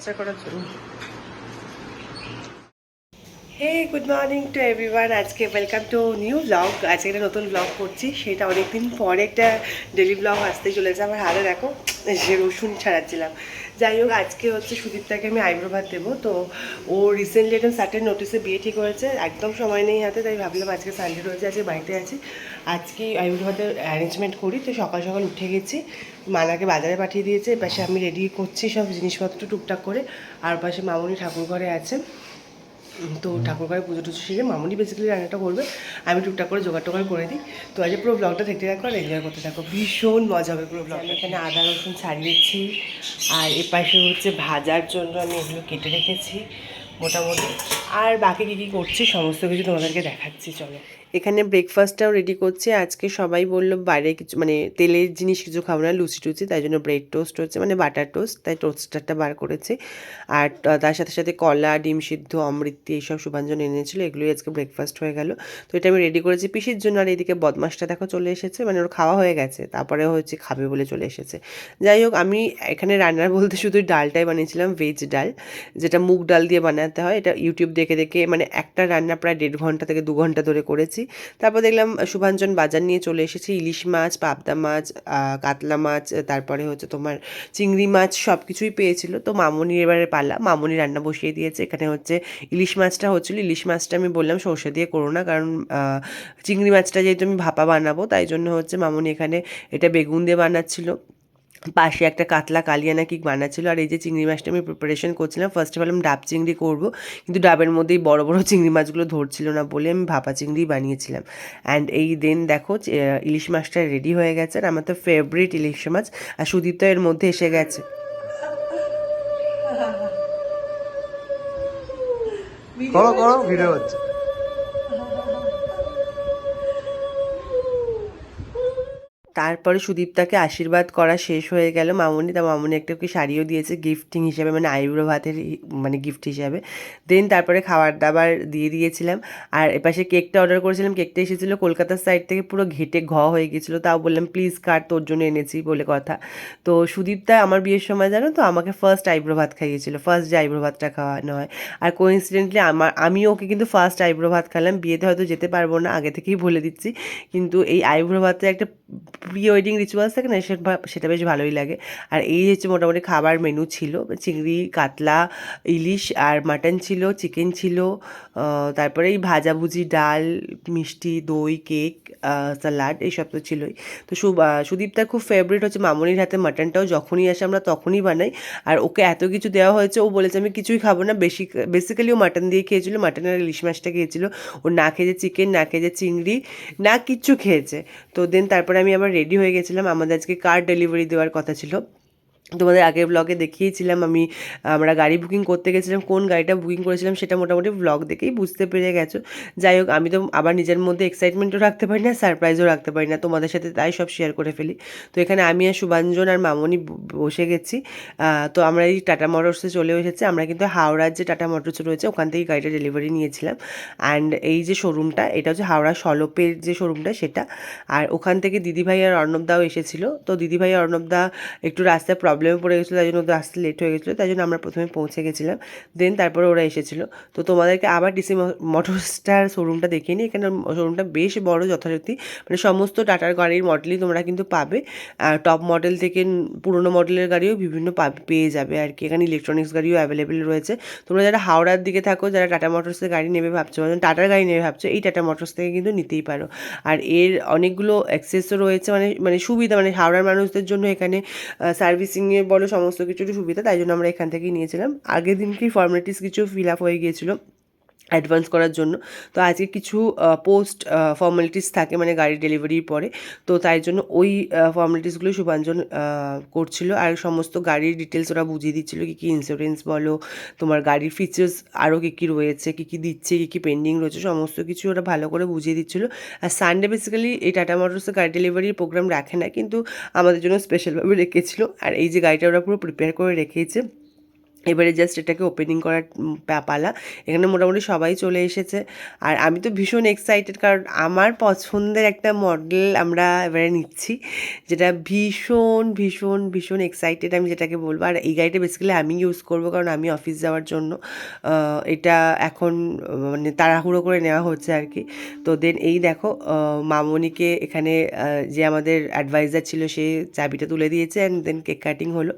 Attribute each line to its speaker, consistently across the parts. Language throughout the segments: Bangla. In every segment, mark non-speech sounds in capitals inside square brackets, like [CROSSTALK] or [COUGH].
Speaker 1: বাচ্চা করার জন্য hey good morning to everyone আজকে ওয়েলকাম টু নিউ ব্লগ আজকে একটা নতুন ব্লগ করছি। সেটা অনেকদিন পরে একটা ডেলি ব্লগ আসতে চলেছে। আমার হাতে দেখো সে রসুন ছাড়াচ্ছিলাম। যাই হোক আজকে হচ্ছে সুদীপটাকে আমি আইব্রো ভাত দেবো। তো ও রিসেন্টলি একটা সার্টেন নোটিসে বিয়ে ঠিক হয়েছে একদম সময় নেই হাতে তাই ভাবলাম আজকে সানডে রয়েছে আজকে বাড়িতে আছি। আজকে আইব্রো ভাতের অ্যারেঞ্জমেন্ট করি তো সকাল সকাল উঠে গেছি মানাকে বাজারে পাঠিয়ে দিয়েছে এপাশে আমি রেডি করছি সব জিনিসপত্র টুকটাক করে আর পাশে মামনি ঠাকুর ঘরে আছে। উম, তো ঠাকুর ঘরে পুজো টুজো সেরে মামুনি বেসিক্যালি রান্নাটা করবে। আমি টুকটাক করে জোগাড় টোগাড় করে দিই। তো আজ পুরো ব্লগটা দেখতে থাকো আর এনজয় করতে থাকো। ভীষণ মজা হবে পুরো ব্লগটা এখানে আদা, রসুন ছাড়িয়েছি আর এপাশে হচ্ছে ভাজার জন্য আমি এগুলো কেটে রেখেছি, মোটামুটি। আর বাকি কী কী করছি, সমস্ত কিছু তোমাদেরকে দেখাচ্ছি, চলো। এখানে ব্রেকফাস্টটাও রেডি করছে। আজকে সবাই বলল বাইরে কিছু মানে তেলের জিনিস কিছু খাব না, লুচি টুচি, তাই জন্য ব্রেড টোস্ট হচ্ছে মানে বাটার টোস্ট তাই টোস্টারটা বার করেছে। আর তার সাথে সাথে কলা, ডিম সিদ্ধ, অমৃতি, এইসব সুভাঞ্জন এনেছিল, এগুলোই আজকে ব্রেকফাস্ট হয়ে গেল। তো এটা আমি রেডি করেছি পিসির জন্য, আর এদিকে বদমাসটা দেখো চলে এসেছে মানে ওর খাওয়া হয়ে গেছে, তারপরে হচ্ছে খাবে বলে চলে এসেছে। যাই হোক, আমি এখানে রান্নার বলতে শুধু ডালটাই বানিয়েছিলাম ভেজ ডাল, যেটা মুগ ডাল দিয়ে বানাতে হয়, এটা ইউটিউব দেখে দেখে মানে একটা রান্না প্রায় দেড় ঘণ্টা থেকে দু ঘণ্টা ধরে করেছি। তারপর দেখলাম শুভাঞ্জন বাজার নিয়ে চলে এসেছে। ইলিশ মাছ, পাবদা মাছ কাতলা মাছ তারপরে হচ্ছে তোমার চিংড়ি মাছ সব কিছুই পেয়েছিল। তো মামুনি এবারে পালা মামুনি রান্না বসিয়ে দিয়েছে। এখানে হচ্ছে ইলিশ মাছটা হচ্ছিল। ইলিশ মাছটা আমি বললাম, সর্ষে দিয়ে করো না, কারণ চিংড়ি মাছটা যেহেতু আমি ভাপা বানাবো, তাই জন্য হচ্ছে মামুনি এখানে এটা বেগুন দিয়ে বানাচ্ছিল। পাশে একটা কাতলা কালিয়া নাকি বানাচ্ছিল আর এই যে চিংড়ি মাছটা আমি প্রিপারেশন করছিলাম ফার্স্ট ফার্স্টে ভাবলাম ডাব চিংড়ি করব, কিন্তু ডাবের মধ্যেই বড় বড় চিংড়ি মাছগুলো ধরছিল না বলে আমি ভাপা চিংড়ি বানিয়েছিলাম। অ্যান্ড এই দেন দেখো ইলিশ মাছটা রেডি হয়ে গেছে, আর আমার তো ফেভারিট ইলিশ মাছ, আর সুদীপ তো এর মধ্যে এসে গেছে।
Speaker 2: করো করো, ভিডিও হচ্ছে।
Speaker 1: তারপরে সুদীপটাকে আশীর্বাদ করা শেষ হয়ে গেল। মামনি, তা মামুনি একটা ওকে শাড়িও দিয়েছে গিফটিং হিসাবে মানে আইব্রো ভাতের মানে গিফট হিসাবে। দেন তারপরে খাবার দাবার দিয়ে দিয়েছিলাম। আর এপাশে কেকটা অর্ডার করেছিলাম। কেকটা এসেছিল কলকাতার সাইড থেকে, পুরো ঘেটে ঘ হয়ে গেছিল। তাও বললাম প্লিজ কাট তোর জন্য এনেছি বলে কথা। তো সুদীপটা আমার বিয়ের সময়, জানো তো, আমাকে ফার্স্ট আইব্রো ভাত খাইয়েছিল। ফার্স্ট যে আইব্রো ভাতটা খাওয়ানো হয়। আর কোইন্সিডেন্টলি আমার, আমি ওকে কিন্তু ফার্স্ট আইব্রো ভাত খেলাম বিয়েতে হয়তো যেতে পারব না, আগে থেকেই বলে দিচ্ছি। কিন্তু এই আইব্রো ভাতে একটা প্রি ওয়েডিং রিচুয়ালস থাকে না, সেটা বেশ ভালোই লাগে। আর এই হচ্ছে মোটামুটি খাবার মেনু ছিল, চিংড়ি, কাতলা, ইলিশ আর মাটন ছিল চিকেন ছিল তারপরে এই ভাজাভুজি ডাল, মিষ্টি, দই কেক স্যালাড এইসব তো ছিলই। তো সুদীপটার খুব ফেভারিট হচ্ছে মামনির হাতে মাটনটাও যখনই আসে আমরা তখনই বানাই। আর ওকে এত কিছু দেওয়া হয়েছে, ও বলেছে, আমি কিছুই খাব না। বেশি বেসিক্যালি ও মাটন দিয়ে খেয়েছিল মাটন আর ইলিশ মাছটা খেয়েছিল। ও না খেয়েছে চিকেন না খেয়েছে চিংড়ি, না কিচ্ছু খেয়েছে। তো দেন তারপরে আমি আবার রেডি হয়ে গেছিলাম। আমাদের আজকে কার ডেলিভারি দেওয়ার কথা ছিল। তোমাদের আগের ব্লগে দেখিয়েছিলাম আমি, আমরা গাড়ি বুকিং করতে গেছিলাম, কোন গাড়িটা বুকিং করেছিলাম সেটা মোটামুটি ব্লগ দেখেই বুঝতে পেরে গেছো। যাই হোক, আমি তো আবার নিজের মধ্যে এক্সাইটমেন্টও রাখতে পারি না সারপ্রাইজও রাখতে পারি না, তোমাদের সাথে তাই সব শেয়ার করে ফেলি। তো এখানে আমি আর শুভাঞ্জন আর মামনি বসে গেছি। তো আমরা এই টাটা মোটরসে চলে এসেছি, আমরা কিন্তু হাওড়ার যে টাটা মোটরস রয়েছে, ওখান থেকেই গাড়িটা ডেলিভারি নিয়েছিলাম। অ্যান্ড এই যে শোরুমটা এটা হচ্ছে হাওড়া সলপের যে শোরুমটা সেটা। আর ওখান থেকে দিদিভাই আর অর্ণবদাও এসেছিল। তো দিদিভাই অর্ণবদা একটু রাস্তায় প্রবলেমে পড়ে গেছিল, তাই জন্য ওদের আসতে লেট হয়ে গেছিল, তাই জন্য আমরা প্রথমে পৌঁছে গেছিলাম। দেন তারপরে ওরা এসেছিল। তো তোমাদেরকে আবার ডিসি মোটরসটার শোরুমটা দেখিয়ে নিই। এখানে শোরুমটা বেশ বড় যথারীতি। মানে সমস্ত টাটার গাড়ির মডেলই তোমরা কিন্তু পাবে। টপ মডেল থেকে পুরনো মডেলের গাড়িও বিভিন্ন পেয়ে যাবে আর কি। এখানে ইলেকট্রনিক্স গাড়িও অ্যাভেলেবেল রয়েছে। তোমরা যারা হাওড়ার দিকে থাকো, যারা টাটা মোটরসের গাড়ি নেবে ভাবছ মানে টাটার গাড়ি নেবে ভাবছ, এই টাটা মোটরস থেকে কিন্তু নিতেই পারো। আর এর অনেকগুলো অ্যাক্সেসও রয়েছে। মানে মানে সুবিধা মানে হাওড়ার মানুষদের জন্য এখানে সার্ভিসিংয়ে বলো সমস্ত কিছুরই সুবিধা, তাই জন্য আমরা এখান থেকেই নিয়েছিলাম। আগের দিনকেই ফর্মালিটিস কিছু ফিল আপ হয়ে গিয়েছিল? অ্যাডভান্স করার জন্য। তো আজকে কিছু পোস্ট ফর্মালিটিস থাকে মানে গাড়ি ডেলিভারির পরে। তো তাই জন্য ওই ফর্মালিটিসগুলো শুভাঞ্জন করছিল। আর সমস্ত গাড়ির ডিটেলস ওরা বুঝিয়ে দিচ্ছিল কী কী ইন্স্যুরেন্স বলো, তোমার গাড়ির ফিচার্স আরও কী কী রয়েছে, কী কী দিচ্ছে, কী কী পেন্ডিং রয়েছে, সমস্ত কিছু ওরা ভালো করে বুঝিয়ে দিচ্ছিল। আর সানডে বেসিক্যালি এই টাটা মোটরসের গাড়ি ডেলিভারির প্রোগ্রাম রাখে না, কিন্তু আমাদের জন্য স্পেশালভাবে রেখেছিল। আর এই যে গাড়িটা ওরা পুরো প্রিপেয়ার করে রেখেছে এবারে জাস্ট এটাকে ওপেনিং করার পালা। এখানে মোটামুটি সবাই চলে এসেছে। আর আমি তো ভীষণ এক্সাইটেড কারণ আমার পছন্দের একটা মডেল আমরা এবারে নিচ্ছি, যেটা ভীষণ ভীষণ ভীষণ এক্সাইটেড আমি যেটাকে বলব। আর এই গাড়িটা বেসিক্যালি আমি ইউজ করব, কারণ আমি অফিস যাওয়ার জন্য। এটা এখন মানে তাড়াহুড়ো করে নেওয়া হচ্ছে আর কি। তো দেন এই দেখো মামনিকে এখানে যে আমাদের অ্যাডভাইজার ছিল, সে চাবিটা তুলে দিয়েছে অ্যান্ড দেন কেক কাটিং হলো।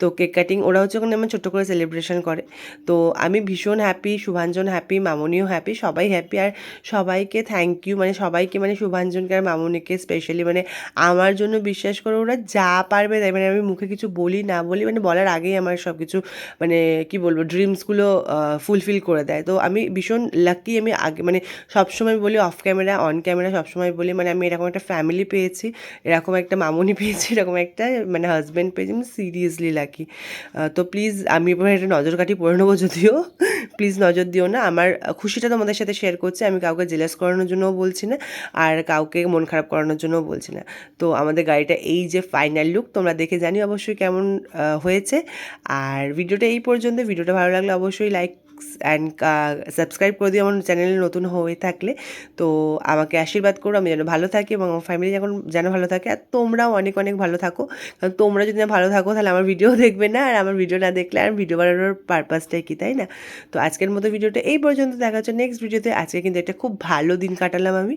Speaker 1: তো কেক কাটিং ওরা হচ্ছে ওখানে আমার ছোট্ট করে সেলিব্রেশন করে। তো আমি ভীষণ হ্যাপি শুভাঞ্জন হ্যাপি মামনিও হ্যাপি সবাই হ্যাপি আর সবাইকে থ্যাংক ইউ মানে সবাইকে মানে শুভাঞ্জনকে আর মামনিকে স্পেশালি মানে আমার জন্য বিশ্বাস করে ওরা যা পারবে তাই মানে আমি মুখে কিছু বলি না বলি মানে বলার আগেই আমার সব কিছু মানে কি বলব ড্রিমসগুলো ফুলফিল করে দেয়। তো আমি ভীষণ লাকি আমি আগে মানে সবসময় বলি অফ ক্যামেরা অন ক্যামেরা সবসময় বলি মানে আমি এরকম একটা ফ্যামিলি পেয়েছি, এরকম একটা মামনি [LAUGHS] পেয়েছি, এরকম একটা মানে হাজব্যান্ড পেয়েছি, আমি সিরিয়াসলি লাকি তো প্লিজ আমি এবার একটা নজর কাটি পড়ে নেব যদিও। প্লিজ নজর দিও না। আমার খুশিটা তোমাদের সাথে শেয়ার করছি। আমি কাউকে জেলাস করানোর জন্যও বলছি না, আর কাউকে মন খারাপ করানোর জন্যও বলছি না। তো আমাদের গাড়িটা এই যে ফাইনাল লুক তোমরা দেখে জানি অবশ্যই কেমন হয়েছে। আর ভিডিওটা এই পর্যন্ত। ভিডিওটা ভালো লাগলে অবশ্যই লাইক অ্যান্ড সাবস্ক্রাইব করে দিও। আমার চ্যানেলে নতুন হয়ে থাকলে তো আমাকে আশীর্বাদ করো। আমি যেন ভালো থাকি এবং আমার ফ্যামিলি যখন যেন ভালো থাকে। আর তোমরাও অনেক অনেক ভালো থাকো। কারণ তোমরা যদি না ভালো থাকো, তাহলে আমার ভিডিও [LAUGHS] দেখবে না। আর আমার ভিডিও না দেখলে আর ভিডিও বানানোর পারপাসটাই কি, তাই না? তো আজকের মতো ভিডিওটা এই পর্যন্ত। দেখা হচ্ছে নেক্সট ভিডিওতে আজকে কিন্তু একটা খুব ভালো দিন কাটালাম আমি।